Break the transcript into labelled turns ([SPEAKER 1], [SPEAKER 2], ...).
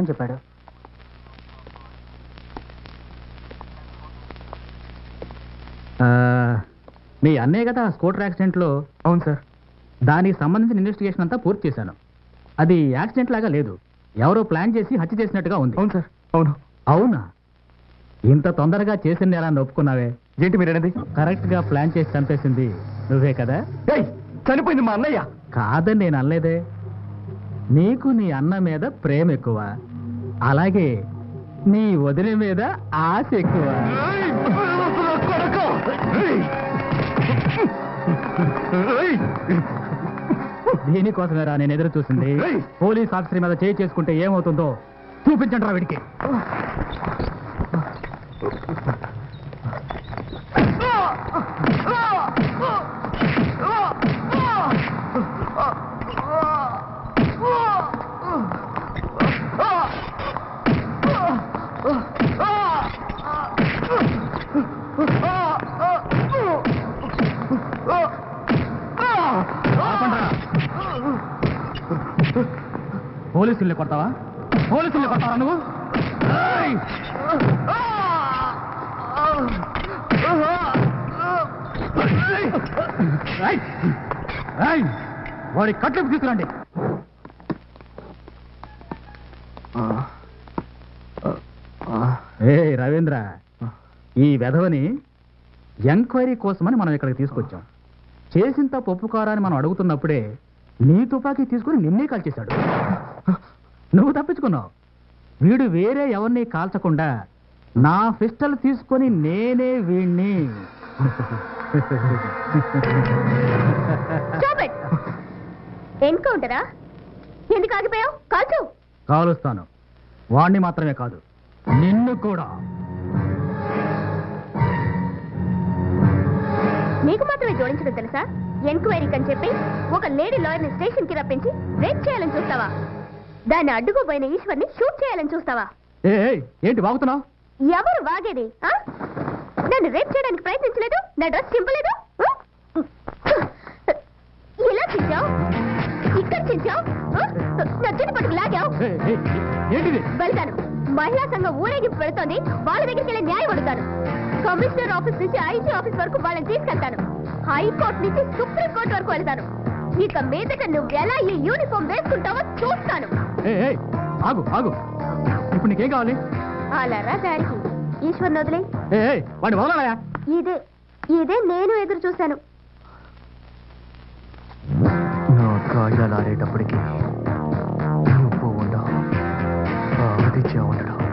[SPEAKER 1] అని చెప్పాడు?
[SPEAKER 2] మీ అన్నయ్య కదా స్కూటర్ యాక్సిడెంట్లో?
[SPEAKER 1] అవును సార్.
[SPEAKER 2] దానికి సంబంధించిన ఇన్వెస్టిగేషన్ అంతా పూర్తి చేశాను. అది యాక్సిడెంట్ లాగా లేదు. ఎవరో ప్లాన్ చేసి హత్య చేసినట్టుగా ఉంది.
[SPEAKER 1] అవును సార్. అవును.
[SPEAKER 2] అవునా? ఇంత తొందరగా చేసింది ఎలా ఒప్పుకున్నావే.
[SPEAKER 1] ఏంటి మీరు అనేది
[SPEAKER 2] కరెక్ట్గా ప్లాన్ చేసి చంపేసింది నువ్వే కదా?
[SPEAKER 1] చనిపోయింది మా అన్నయ్య.
[SPEAKER 2] కాదని నేను అనలేదే. నీకు నీ అన్న మీద ప్రేమ ఎక్కువ. అలాగే నీ వదిన మీద ఆశ ఎక్కువ! దీనికోసమేరా నేను ఎదురు చూసింది! పోలీస్ ఆఫీసర్ మీద చేయి చేసుకుంటే ఏమవుతుందో చూపించండి రా వీడికి పోలీసుల్ని కొడతావా? పోలీసుల్ని కొడతావా నువ్వు? వాడి కట్లకు తీసుకురండి. ఏ రవీంద్ర ఈ వెధవని ఎంక్వైరీ కోసమని మనం ఇక్కడికి తీసుకొచ్చాం. చేసిన తప్పు ఒప్పుకోరాని మనం అడుగుతున్నప్పుడే నీ తుపాకీ తీసుకుని నిన్నే కాల్చేశాడు. నువ్వు తప్పించుకున్నావు. వీడు వేరే ఎవరిని కాల్చకుండా నా పిస్టల్ తీసుకొని నేనే వీణ్ణి!
[SPEAKER 3] ఎన్కౌంటరా ఎందుకు ఆగిపోయావు? కాల్చు.
[SPEAKER 2] కాలుస్తాను. వాణ్ణి మాత్రమే కాదు నిన్ను కూడా.
[SPEAKER 3] నీకు మాత్రమే జోడించడం తెలుసా? ఎంక్వైరీకి అని చెప్పి ఒక లేడీ లాయర్ని స్టేషన్కి రప్పించి రేప్ చేయాలని చూస్తావా? దాన్ని అడ్డుకోబోయిన ఈశ్వర్ని షూట్ చేయాలని చూస్తావా?
[SPEAKER 2] ఏంటి వాగుతున్నావు?
[SPEAKER 3] ఎవరు వాగేది? నన్ను రేప్ చేయడానికి ప్రయత్నించలేదు నా డ్రెస్ చింపలేదు? ఎలా చించావు ఇక్కడ చించావు ఆ? నా చుట్టు పట్టుకు లాగావు వెళ్తాను. మహిళా సంఘం ఊరేగింపు పెడుతోంది. వాళ్ళ దగ్గరికి వెళ్ళి న్యాయం అడుగుతాను కమిషనర్ ఆఫీస్ నుంచి ఐజీ ఆఫీస్ వరకు వాళ్ళని తీసుకెళ్తాను హైకోర్టు నుంచి సుప్రీం కోర్టు వరకు వెళ్తాను ఇక మీదట నువ్వు ఎలా ఈ యూనిఫామ్ వేసుకుంటావో చూస్తాను.
[SPEAKER 2] ఏయ్, ఏయ్, ఆగు ఆగు. ఇప్పుడు నీకేం కావాలి?
[SPEAKER 3] అలా రా దారికి ఈశ్వర్ వదిలే.
[SPEAKER 2] వదలయా
[SPEAKER 3] ఇదే ఇదే నేను ఎదురు చూశాను.
[SPEAKER 1] నా కాళ్ళలాడేటప్పటికి 你教我着